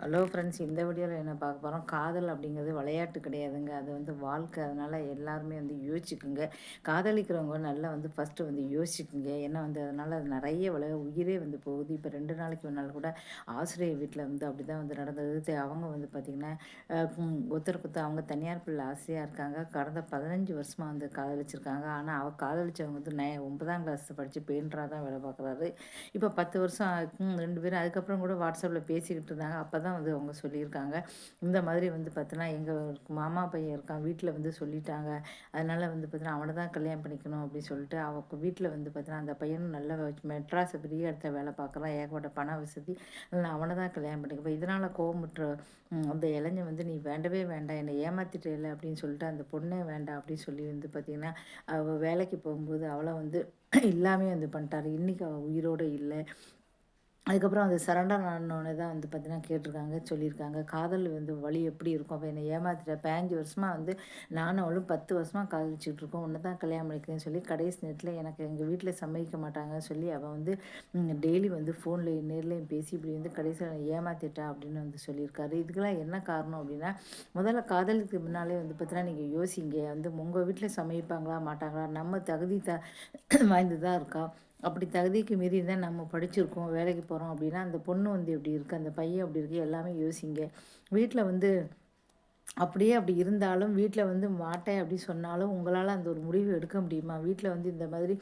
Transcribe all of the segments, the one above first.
Hello friends இந்த வீடியோவில் என்ன பார்க்க போகிறோம் காதல் அப்படிங்கிறது விளையாட்டு கிடையாதுங்க. அது வந்து வாழ்க்கை. அதனால் எல்லாருமே வந்து யோசிச்சுக்குங்க. காதலிக்கிறவங்க நல்லா வந்து ஃபஸ்ட்டு வந்து யோசிச்சுக்குங்க. ஏன்னா வந்து அதனால் அது நிறைய விளைய உயிரே வந்து போகுது. இப்போ ரெண்டு நாளைக்கு ஒரு நாள் கூட ஆசிரியர் வீட்டில் வந்து அப்படி தான் வந்து நடந்தது. அவங்க வந்து பார்த்திங்கன்னா ஒருத்தருக்கு அவங்க தனியார் பிள்ளை ஆசையாக இருக்காங்க. கடந்த பதினஞ்சு வருஷமாக வந்து காதலிச்சிருக்காங்க. ஆனால் அவள் காதலிச்சவங்க வந்து நய ஒன்பதாம் கிளாஸ் படித்து பெயிண்டராக தான் வேலை பார்க்குறாரு. இப்போ பத்து வருஷம் ரெண்டு பேரும் அதுக்கப்புறம் கூட வாட்ஸ்அப்பில் பேசிக்கிட்டு இருந்தாங்க. அப்போ தான் வந்து அவங்க சொல்லியிருக்காங்க. இந்த மாதிரி வந்து பார்த்தோன்னா எங்கள் மாமா பையன் இருக்கான் வீட்டில் வந்து சொல்லிட்டாங்க. அதனால் வந்து பார்த்தீங்கன்னா அவனை தான் கல்யாணம் பண்ணிக்கணும் அப்படின்னு சொல்லிட்டு அவங்க வீட்டில் வந்து பார்த்தீங்கன்னா அந்த பையனும் நல்ல மெட்ராஸை பெரிய இடத்த வேலை பார்க்குறான். ஏகப்பட்ட பண வசதி. அதனால் அவனை தான் கல்யாணம் பண்ணிக்கப்போ இதனால் கோவமுற்ற அந்த இளைஞன் வந்து நீ வேண்டவே வேண்டாம். என்னை ஏமாத்திட்டே அப்படின்னு சொல்லிட்டு அந்த பொண்ணே வேண்டாம் அப்படின்னு சொல்லி வந்து பார்த்திங்கன்னா அவள் வேலைக்கு போகும்போது அவளை வந்து எல்லாமே வந்து பண்ணிட்டாரு. இன்றைக்கி அவள் உயிரோடு இல்லை. அதுக்கப்புறம் அது சரண்டர் ஆனோடனே தான் வந்து பார்த்தீங்கன்னா கேட்டிருக்காங்க சொல்லியிருக்காங்க. காதல் வந்து வழி எப்படி இருக்கும்? அப்போ என்னை ஏமாத்திட்ட. பதினஞ்சு வருஷமாக வந்து நானும் அவளும் பத்து வருஷமாக காதலிச்சுட்டு இருக்கோம். ஒன்று தான் கல்யாணம் பண்ணிக்கிறேன்னு சொல்லி கடைசி நேரத்தில் எனக்கு எங்கள் வீட்டில் சம்மதிக்க மாட்டாங்கன்னு சொல்லி அவள் வந்து டெய்லி வந்து ஃபோன்லேயும் நேர்லேயும் பேசி இப்படி வந்து கடைசியில் ஏமாத்திட்டா அப்படின்னு வந்து சொல்லியிருக்காரு. இதுக்கெல்லாம் என்ன காரணம் அப்படின்னா முதல்ல காதலுக்கு முன்னாலே வந்து பார்த்தீங்கன்னா நீங்கள் யோசிங்க. வந்து உங்கள் வீட்டில் சமைப்பாங்களா மாட்டாங்களா? நம்ம தகுதி த வாய்ந்து தான் இருக்கா. அப்படி தகுதிக்கு மீறி தான் நம்ம படிச்சிருக்கோம் வேலைக்கு போகிறோம் அப்படின்னா அந்த பொண்ணு வந்து எப்படி இருக்குது அந்த பையன் அப்படி இருக்குது எல்லாமே யோசிங்க. வீட்டில் வந்து அப்படியே அப்படி இருந்தாலும் வீட்டில் வந்து மாட்டேன் அப்படி சொன்னாலும் உங்களால் அந்த ஒரு முடிவு எடுக்க முடியுமா? வீட்டில் வந்து இந்த மாதிரி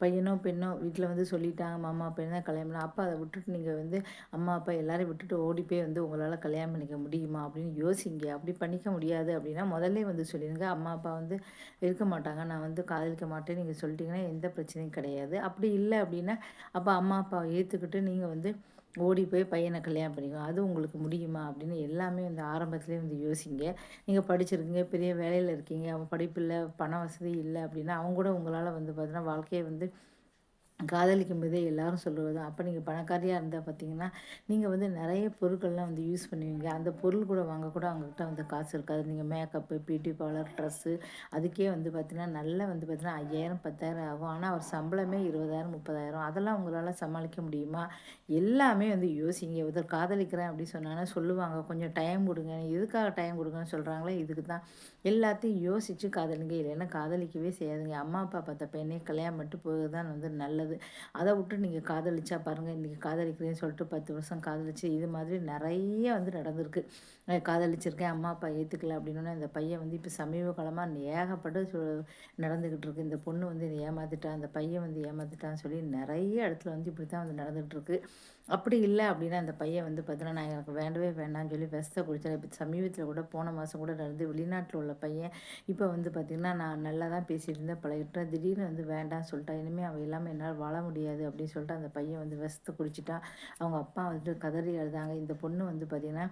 பையனோ பெண்ணோ வீட்டில் வந்து சொல்லிட்டாங்க மாமா பையன் தான் கல்யாணம்? அப்பா அதை விட்டுட்டு நீங்கள் வந்து அம்மா அப்பா எல்லாரையும் விட்டுட்டு ஓடி போய் வந்து உங்களால் கல்யாணம் பண்ணிக்க முடியுமா? அப்படின்னு யோசிங்க. அப்படி பண்ணிக்க முடியாது அப்படின்னா முதல்ல வந்து சொல்லிடுங்க. அம்மா அப்பா வந்து இருக்க மாட்டாங்க. நான் வந்து காதலிக்க மாட்டேன் நீங்கள் சொல்லிட்டீங்கன்னா எந்த பிரச்சனையும் கிடையாது. அப்படி இல்லை அப்படின்னா அப்போ அம்மா அப்பாவை ஏற்றுக்கிட்டு நீங்கள் வந்து ஓடி போய் பையனை கல்யாணம் பண்ணிக்கணும் அது உங்களுக்கு முடியுமா அப்படின்னு எல்லாமே வந்து ஆரம்பத்துலேயே வந்து யோசிங்க. நீங்கள் படிச்சிருக்கீங்க பெரிய வேலையில் இருக்கீங்க அவன் படிப்பில்லை பண வசதி இல்லை அப்படின்னா அவங்க கூட உங்களால் வந்து பார்த்தீங்கன்னா வாழ்க்கையை வந்து காதலிக்கும் போதே எல்லாரும் சொல்லுவது அப்போ நீங்கள் பணக்காரியாக இருந்தால் பார்த்தீங்கன்னா நீங்கள் வந்து நிறைய பொருட்கள்லாம் வந்து யூஸ் பண்ணுவீங்க. அந்த பொருள் கூட வாங்க கூட அவங்கக்கிட்ட வந்து காசு இருக்காது. நீங்கள் மேக்கப்பு பியூட்டி பார்லர் ட்ரெஸ்ஸு அதுக்கே வந்து பார்த்திங்கன்னா நல்லா வந்து பார்த்திங்கன்னா ஐயாயிரம் பத்தாயிரம் ஆகும். ஆனால் அவர் சம்பளமே இருபதாயிரம் முப்பதாயிரம். அதெல்லாம் உங்களால் சமாளிக்க முடியுமா? எல்லாமே வந்து யோசிங்க. ஒருத்தர் காதலிக்கிறேன் அப்படின்னு சொன்னாங்கன்னா சொல்லுவாங்க. கொஞ்சம் டைம் கொடுங்க. எதுக்காக டைம் கொடுங்கன்னு சொல்கிறாங்களே இதுக்கு தான். எல்லாத்தையும் யோசித்து காதலிங்க. இல்லைன்னா காதலிக்கவே செய்யாதுங்க. அம்மா அப்பா பார்த்த பையனே கல்யாணம் மட்டும் போகிறது தான் வந்து நல்லது. வருது அதை விட்டு நீங்கள் காதலிச்சா பாருங்கள் இன்றைக்கி காதலிக்கிறேன்னு சொல்லிட்டு பத்து வருஷம் காதலிச்சு இது மாதிரி நிறைய வந்து நடந்திருக்கு. காதலிச்சிருக்கேன் அம்மா அப்பா ஏற்றுக்கல அப்படின்னா இந்த பையன் வந்து இப்போ சமீப காலமாக ஏகப்பட்டு நடந்துக்கிட்டு இருக்கு. இந்த பொண்ணு வந்து இதை ஏமாத்திட்டான் அந்த பையன் வந்து ஏமாத்திட்டான்னு சொல்லி நிறைய இடத்துல வந்து இப்படி தான் வந்து நடந்துகிட்ருக்கு அப்படி இல்லை அப்படின்னா அந்த பையன் வந்து பார்த்தீங்கன்னா நான் எனக்கு வேண்டவே வேண்டாம்னு சொல்லி விஷத்தை குடித்தேன் இப்போ சமீபத்தில் கூட போன மாதம் கூட நடந்து வெளிநாட்டில் உள்ள பையன் இப்போ வந்து பார்த்திங்கன்னா நான் நல்லா தான் பேசிகிட்டு இருந்தேன் பழகிட்டேன். திடீர்னு வந்து வேண்டாம்னு சொல்லிட்டா. இனிமேல் அவள் இல்லாமல் என்னால் வாழ முடியாது அப்படின்னு சொல்லிட்டு அந்த பையன் வந்து விஷத்தை குடிச்சிட்டான் அவங்க அப்பா வந்துட்டு கதறி எழுதாங்க இந்த பொண்ணு வந்து பார்த்திங்கன்னா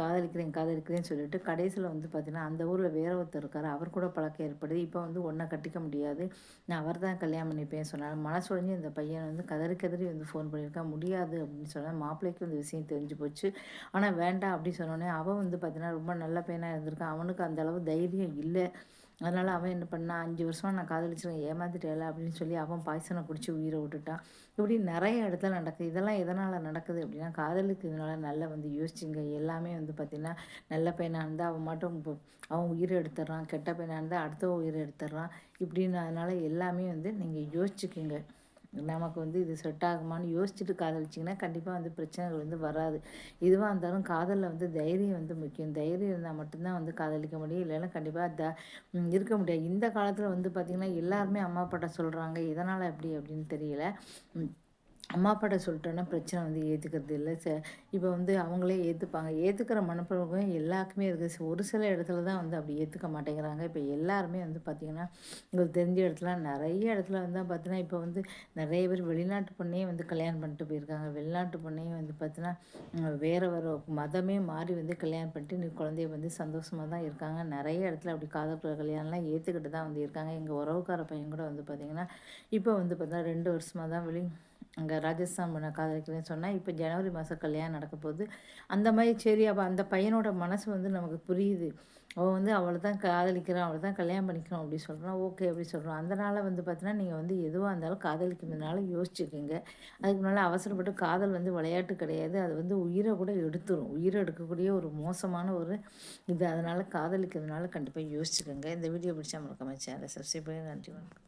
காதலிக்கிறேன் காதலிக்கிறேன்னு சொல்லிட்டு கடைசியில் வந்து பார்த்திங்கன்னா அந்த ஊரில் வேற ஒருத்தர் இருக்கார். அவர் கூட பழக்கம் ஏற்படுது. இப்போ வந்து ஒன்றை கட்டிக்க முடியாது. நான் அவர் தான் கல்யாணம் பண்ணிப்பேன் சொன்னார். மனசுடைஞ்சு இந்த பையன் வந்து கதறி கதறி வந்து ஃபோன் பண்ணியிருக்கான் முடியாது அப்படின்னு சொன்னால் மாப்பிள்ளைக்கு இந்த விஷயம் தெரிஞ்சு போச்சு. ஆனால் வேண்டாம் அப்படின்னு சொன்னோடனே அவன் வந்து பார்த்தீங்கன்னா ரொம்ப நல்ல பையனாக இருந்திருக்கான். அவனுக்கு அந்த அளவு தைரியம் இல்லை. அதனால் அவன் என்ன பண்ணான் அஞ்சு வருஷமாக நான் காதலிச்சிருக்கேன் ஏமாத்திட்டேல அப்படின்னு சொல்லி அவன் பாய்சனை குடிச்சு உயிரை விட்டுட்டான் இப்படி நிறைய இடத்துல நடக்குது. இதெல்லாம் எதனால் நடக்குது அப்படின்னா காதலுக்கு இதனால் நல்லா வந்து யோசிச்சுங்க. எல்லாமே வந்து பார்த்திங்கன்னா நல்ல பையனாக இருந்தால் அவன் மட்டும் அவன் உயிரை எடுத்துடுறான். கெட்ட பையனாக இருந்தால் அடுத்த உயிரை எடுத்துடுறான். இப்படின்னு அதனால் எல்லாமே வந்து நீங்கள் யோசிச்சுக்கோங்க. நமக்கு வந்து இது செட் ஆகுமான்னு யோசிச்சுட்டு காதலிச்சிங்கன்னா கண்டிப்பாக வந்து பிரச்சனைகள் வந்து வராது. எதுவாக இருந்தாலும் காதலில் வந்து தைரியம் வந்து முக்கியம். தைரியம் இருந்தால் மட்டும்தான் வந்து காதலிக்க முடியும். இல்லைன்னா கண்டிப்பாக த இருக்க முடியாது. இந்த காலத்தில் வந்து பார்த்திங்கன்னா எல்லாருமே அம்மா அப்பாட்ட சொல்கிறாங்க இதனால் எப்படி அப்படின்னு தெரியல. அம்மா அப்பாட்ட சொல்லிட்டோன்னா பிரச்சனை வந்து ஏற்றுக்கிறது இல்லை. ச இப்போ வந்து அவங்களே ஏற்றுப்பாங்க ஏற்றுக்கிற மனப்பழக்கம் எல்லாருக்குமே இருக்குது. ஒரு சில இடத்துல தான் வந்து அப்படி ஏற்றுக்க மாட்டேங்கிறாங்க. இப்போ எல்லாருமே வந்து பார்த்திங்கன்னா உங்களுக்கு தெரிஞ்ச இடத்துல நிறைய இடத்துல வந்து பார்த்தீங்கன்னா இப்போ வந்து நிறைய பேர் வெளிநாட்டு பொண்ணையே வந்து கல்யாணம் பண்ணிட்டு போயிருக்காங்க. வெளிநாட்டு பொண்ணையும் வந்து பார்த்தீங்கன்னா வேறு வேறு மதமே மாறி வந்து கல்யாணம் பண்ணிட்டு நீ குழந்தைய வந்து சந்தோஷமாக தான் இருக்காங்க. நிறைய இடத்துல அப்படி காதல் கல்யாணம்லாம் ஏற்றுக்கிட்டு தான் வந்து இருக்காங்க. எங்கள் உறவுக்கார பையன் கூட வந்து பார்த்திங்கன்னா இப்போ வந்து பார்த்தீங்கன்னா ரெண்டு வருஷமாக தான் வெளி அங்கே ராஜஸ்தான் பண்ண காதலிக்கிறேன்னு சொன்னால் இப்போ ஜனவரி மாதம் கல்யாணம் நடக்க போகுது. அந்த மாதிரி சரி அப்போ அந்த பையனோட மனசு வந்து நமக்கு புரியுது. அவள் வந்து அவளை தான் காதலிக்கிறான் அவளை தான் கல்யாணம் பண்ணிக்கணும் அப்படி சொல்கிறான் ஓகே அப்படி சொல்கிறான் அதனால் வந்து பார்த்தீங்கன்னா நீங்கள் வந்து எதுவாக இருந்தாலும் காதலிக்கிறதுனால யோசிச்சுக்கோங்க. அதுக்கு முன்னால் அவசரப்பட்டு காதல் வந்து விளையாட்டு கிடையாது. அது வந்து உயிரை கூட எடுத்துரும். உயிரை எடுக்கக்கூடிய ஒரு மோசமான ஒரு இது. அதனால் காதலிக்கிறதுனால கண்டிப்பாக யோசிச்சுக்கோங்க. இந்த வீடியோ பிடிச்சா மறக்காம சேனலை சப்ஸ்கிரைப் பண்ணி நன்றி வணக்கம்.